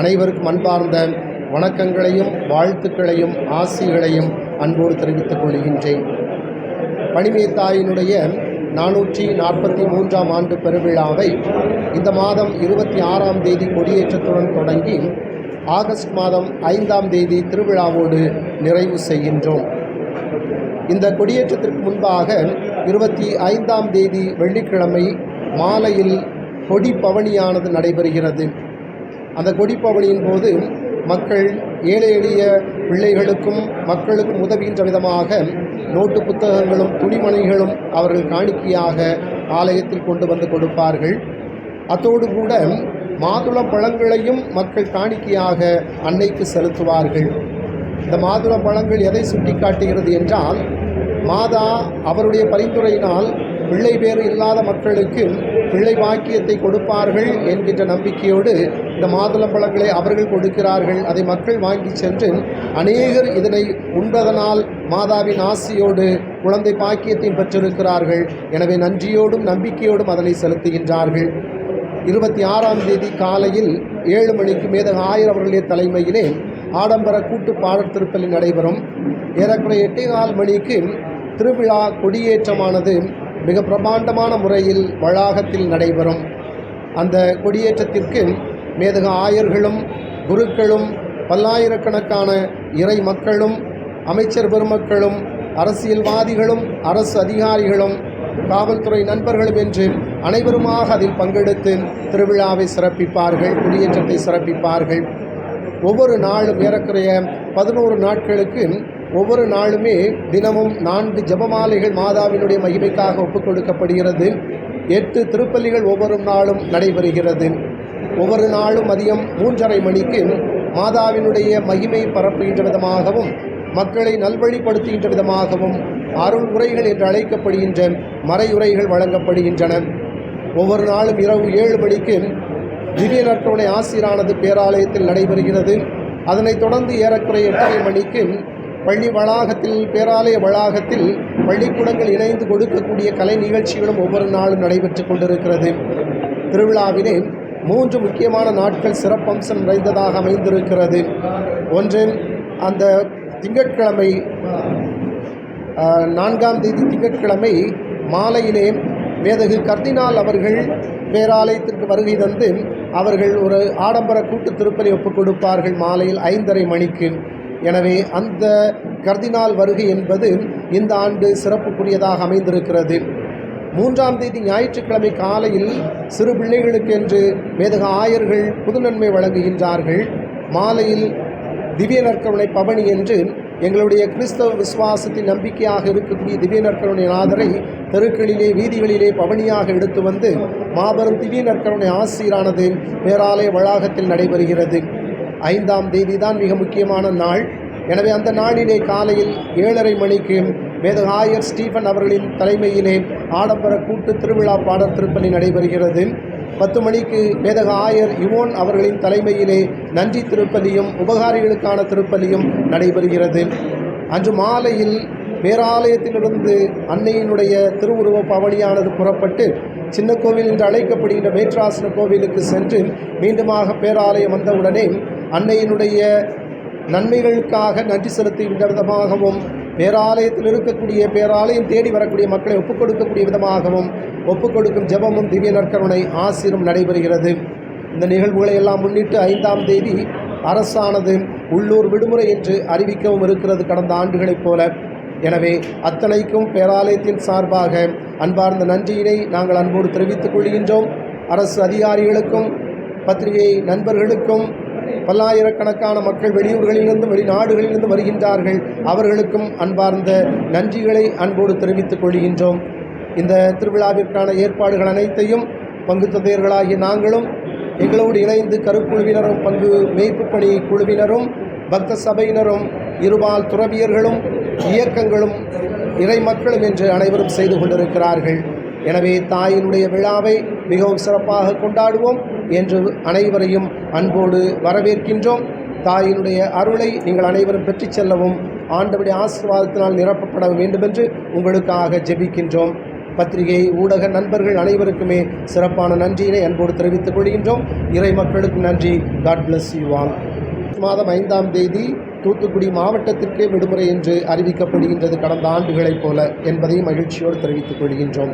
அனைவருக்கும் அன்பார்ந்த வணக்கங்களையும் வாழ்த்துக்களையும் ஆசிகளையும் அன்போடு தெரிவித்துக் கொள்கின்றேன். பணிமே தாயினுடைய நானூற்றி நாற்பத்தி மூன்றாம் ஆண்டு பெருவிழாவை இந்த மாதம் இருபத்தி ஆறாம் தேதி கொடியேற்றத்துடன் தொடங்கி ஆகஸ்ட் மாதம் ஐந்தாம் தேதி திருவிழாவோடு நிறைவு செய்கின்றோம். இந்த கொடியேற்றத்திற்கு முன்பாக இருபத்தி ஐந்தாம் தேதி வெள்ளிக்கிழமை மாலையில் கொடி பவனியானது நடைபெறுகிறது. அந்த கொடிப்பவளியின் போது மக்கள் ஏழை எளிய பிள்ளைகளுக்கும் மக்களுக்கும் உதவுகின்ற விதமாக நோட்டு புத்தகங்களும் துணிமணிகளும் அவர்கள் காணிக்கையாக ஆலயத்தில் கொண்டு வந்து கொடுப்பார்கள். அத்தோடு கூட மாதுளம் பழங்களையும் மக்கள் காணிக்கையாக அன்னைக்கு செலுத்துவார்கள். இந்த மாதுள பழங்கள் எதை சுட்டிக்காட்டுகிறது என்றால் மாதா அவருடைய பரிந்துரையினால் பிள்ளை பேறு இல்லாத மக்களுக்கு பிள்ளை பாக்கியத்தை கொடுப்பார்கள் என்கின்ற நம்பிக்கையோடு இந்த மாதுளம்பழங்களை அவர்கள் கொடுக்கிறார்கள். அதை மக்கள் வாங்கி சென்று அநேகர் இதனை உண்பதனால் மாதாவின் ஆசியோடு குழந்தை பாக்கியத்தையும் பெற்றிருக்கிறார்கள். எனவே நன்றியோடும் நம்பிக்கையோடும் அதனை செலுத்துகின்றார்கள். இருபத்தி ஆறாம் தேதி காலையில் ஏழு மணிக்கு மேதக ஆயர் அவர்களுடைய தலைமையிலே ஆடம்பர கூட்டு பாடல் திருப்பலி நடைபெறும். ஏறக்குறைய எட்டே கால் மணிக்கு திருவிழா கொடியேற்றமானது மிக பிரமாண்டமான முறையில் வளாகத்தில் நடைபெறும். அந்த கொடியேற்றத்திற்கு மேதக ஆயர்களும் குருக்களும் பல்லாயிரக்கணக்கான இறை மக்களும் அமைச்சர் பெருமக்களும் அரசியல்வாதிகளும் அரசு அதிகாரிகளும் காவல்துறை நண்பர்களும் என்று அனைவருமாக அதில் பங்கெடுத்து திருவிழாவை சிறப்பிப்பார்கள் குடியேற்றத்தை சிறப்பிப்பார்கள். ஒவ்வொரு நாளும் ஏறக்குறைய பதினோரு நாட்களுக்கு ஒவ்வொரு நாளுமே தினமும் நான்கு ஜபமாலைகள் மாதாவினுடைய மகிமைக்காக ஒப்புக் கொடுக்கப்படுகிறது எட்டு திருப்பள்ளிகள் ஒவ்வொரு நாளும் நடைபெறுகிறது. ஒவ்வொரு நாளும் மதியம் மூன்றரை மணிக்கு மாதாவினுடைய மகிமை பரப்புகின்ற விதமாகவும் மக்களை நல்வழிப்படுத்துகின்ற விதமாகவும் அருள் உரைகள் என்று அழைக்கப்படுகின்ற மறையுரைகள் வழங்கப்படுகின்றன. ஒவ்வொரு நாளும் இரவு ஏழு மணிக்கு திவ்ய நற்கருணை ஆசிரானது பேராலயத்தில் நடைபெறுகிறது. அதனைத் தொடர்ந்து ஏறக்குறைய எட்டரை மணிக்கு பள்ளி வளாகத்தில் பேராலய வளாகத்தில் பள்ளிக்கூடங்கள் இணைந்து கொடுக்கக்கூடிய கலை நிகழ்ச்சிகளும் ஒவ்வொரு நாளும் நடைபெற்று கொண்டிருக்கிறது. திருவிழாவிலே மூன்று முக்கியமான நாட்கள் சிறப்பம்சம் நிறைந்ததாக அமைந்திருக்கிறது. ஒன்று அந்த திங்கட்கிழமை நான்காம் தேதி திங்கட்கிழமை மாலையிலே மேதகு கர்தினால் அவர்கள் பேராலயத்திற்கு வருகை தந்து அவர்கள் ஒரு ஆடம்பர கூட்டு திருப்பலி ஒப்புக் கொடுப்பார்கள் மாலையில் ஐந்தரை மணிக்கு. எனவே அந்த கர்தினால் வருகை என்பது இந்த ஆண்டு சிறப்புக்குரியதாக அமைந்திருக்கிறது. மூன்றாம் தேதி ஞாயிற்றுக்கிழமை காலையில் சிறு பிள்ளைகளுக்கென்று மேதக ஆயர்கள் புதுநன்மை வழங்குகின்றார்கள். மாலையில் திவ்ய நற்கருணை பவனி என்று எங்களுடைய கிறிஸ்தவ விசுவாசத்தின் நம்பிக்கையாக இருக்கக்கூடிய திவ்ய நற்கருணை நாதரை தெருக்களிலே வீதிகளிலே பவனியாக எடுத்து வந்து மாபெரும் திவ்ய நற்கருணை ஆசீரானது பேராலய வளாகத்தில் நடைபெறுகிறது. ஐந்தாம் தேதி தான் மிக முக்கியமான நாள். எனவே அந்த நாளிலே காலையில் ஏழரை மணிக்கு மேதக ஆயர் ஸ்டீஃபன் அவர்களின் தலைமையிலே ஆடம்பர கூட்டு திருவிழா பாடல் திருப்பணி நடைபெறுகிறது. பத்து மணிக்கு மேதக ஆயர் யுவோன் அவர்களின் தலைமையிலே நன்றி திருப்பலியும் உபகாரிகளுக்கான திருப்பலியும் நடைபெறுகிறது. அன்று மாலையில் பேராலயத்திலிருந்து அன்னையினுடைய திருவுருவ பவனியானது புறப்பட்டு சின்ன கோவில் என்று அழைக்கப்படுகின்ற மேற்றாசன கோவிலுக்கு சென்று மீண்டுமாக பேராலயம் வந்தவுடனே அன்னையினுடைய நன்மைகளுக்காக நன்றி செலுத்துகின்ற விதமாகவும் பேராலயத்தில் இருக்கக்கூடிய பேராலயம் தேடி வரக்கூடிய மக்களை ஒப்புக் கொடுக்கக்கூடிய விதமாகவும் ஒப்புக் கொடுக்கும் ஜெபமும் திவ்ய நற்கருணை ஆசிரும் நடைபெறுகிறது. இந்த நிகழ்வுகளை எல்லாம் முன்னிட்டு ஐந்தாம் தேதி அரசானது உள்ளூர் விடுமுறை என்று அறிவிக்கவும் இருக்கிறது கடந்த ஆண்டுகளைப் போல. எனவே அத்தனைக்கும் பேராலயத்தின் சார்பாக அன்பார்ந்த நன்றியினை நாங்கள் அன்போடு தெரிவித்துக் கொள்கின்றோம். அரசு அதிகாரிகளுக்கும் பத்திரிகை நண்பர்களுக்கும் பல்லாயிரக்கணக்கான மக்கள் வெளியூர்களிலிருந்து வெளிநாடுகளிலிருந்து வருகின்றார்கள். அவர்களுக்கும் அன்பார்ந்த நன்றிகளை அன்போடு தெரிவித்துக் கொள்கின்றோம். இந்த திருவிழாவிற்கான ஏற்பாடுகள் அனைத்தையும் பங்கு தந்தையர்களாகிய நாங்களும் எங்களோடு இணைந்து கருக்குழுவினரும் பங்கு மேய்ப்பு பணி குழுவினரும் பக்த சபையினரும் இருபால் துறவியர்களும் இயக்கங்களும் இறை மக்களும் என்று அனைவரும் செய்து கொண்டிருக்கிறார்கள். எனவே தாயினுடைய விழாவை மிகவும் சிறப்பாக கொண்டாடுவோம். என்று அனைவரையும் அன்போடு வரவேற்கின்றோம். தாயினுடைய அருளை நீங்கள் அனைவரும் பெற்றுச் செல்லவும் ஆண்டவுடைய ஆசீர்வாதத்தினால் நிரப்பப்பட வேண்டுமென்று உங்களுக்காக ஜெபிக்கின்றோம். பத்திரிகை ஊடக நண்பர்கள் அனைவருக்குமே சிறப்பான நன்றியினை அன்போடு தெரிவித்துக் கொள்கின்றோம். இறை மக்களுக்கு நன்றி. காட் பிளஸ் யூ ஆல் மாதம் ஐந்தாம் தேதி தூத்துக்குடி மாவட்டத்திற்கே விடுமுறை என்று அறிவிக்கப்படுகின்றது. கடந்த ஆண்டுகளைப் போல என்பதையும் மகிழ்ச்சியோடு தெரிவித்துக் கொள்கின்றோம்.